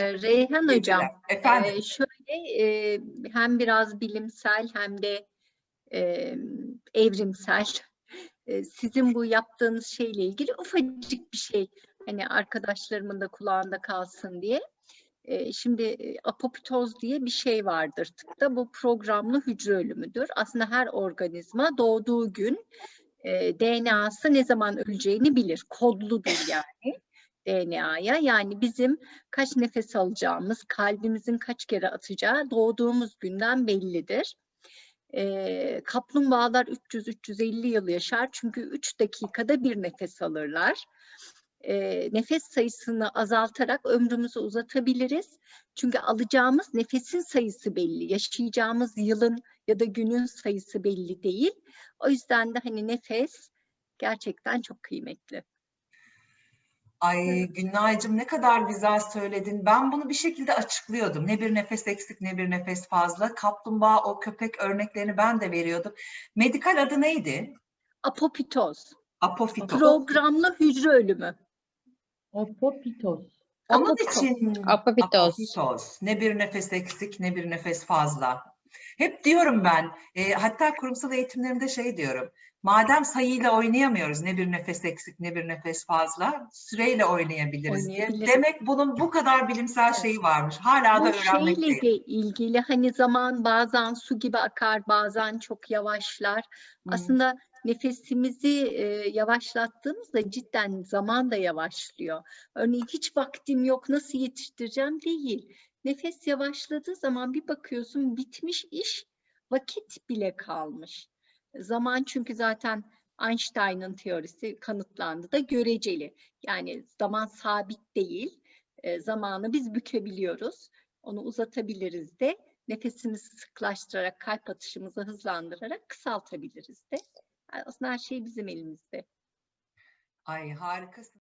Ee, Reyhan Hocam, Efendim. e, şöyle e, hem biraz bilimsel hem de e, evrimsel sizin bu yaptığınız şeyle ilgili ufacık bir şey hani arkadaşlarımın da kulağında kalsın diye. Şimdi apoptoz diye bir şey vardır tıpta. Bu programlı hücre ölümüdür. Aslında her organizma doğduğu gün DNA'sı ne zaman öleceğini bilir. Kodludur yani DNA'ya. Yani bizim kaç nefes alacağımız, kalbimizin kaç kere atacağı doğduğumuz günden bellidir. Ee, kaplumbağalar 300-350 yıl yaşar çünkü 3 dakikada bir nefes alırlar. Ee, nefes sayısını azaltarak ömrümüzü uzatabiliriz. Çünkü alacağımız nefesin sayısı belli, yaşayacağımız yılın ya da günün sayısı belli değil. O yüzden de hani nefes gerçekten çok kıymetli. Ay Günaycığım ne kadar güzel söyledin. Ben bunu bir şekilde açıklıyordum. Ne bir nefes eksik ne bir nefes fazla. Kaplumbağa o köpek örneklerini ben de veriyordum. Medikal adı neydi? Apoptoz, Apofitoz. programlı hücre ölümü. Apoptoz. Onun Apoptoz. için Apoptoz. apoptoz. Ne bir nefes eksik ne bir nefes fazla. Hep diyorum ben, e, hatta kurumsal eğitimlerimde şey diyorum. Madem sayıyla oynayamıyoruz ne bir nefes eksik ne bir nefes fazla süreyle oynayabiliriz diye. Demek bunun bu kadar bilimsel şeyi varmış. Hala da Bu öğrenmekteyim. şeyle de ilgili hani zaman bazen su gibi akar, bazen çok yavaşlar. Hı. Aslında nefesimizi e, yavaşlattığımızda cidden zaman da yavaşlıyor. Örneğin hiç vaktim yok, nasıl yetiştireceğim değil. Nefes yavaşladığı zaman bir bakıyorsun bitmiş iş, vakit bile kalmış. Zaman çünkü zaten Einstein'ın teorisi kanıtlandı da göreceli. Yani zaman sabit değil. E, zamanı biz bükebiliyoruz. Onu uzatabiliriz de. Nefesimizi sıklaştırarak, kalp atışımızı hızlandırarak kısaltabiliriz de. Aslında her şey bizim elimizde. Ay harikasın.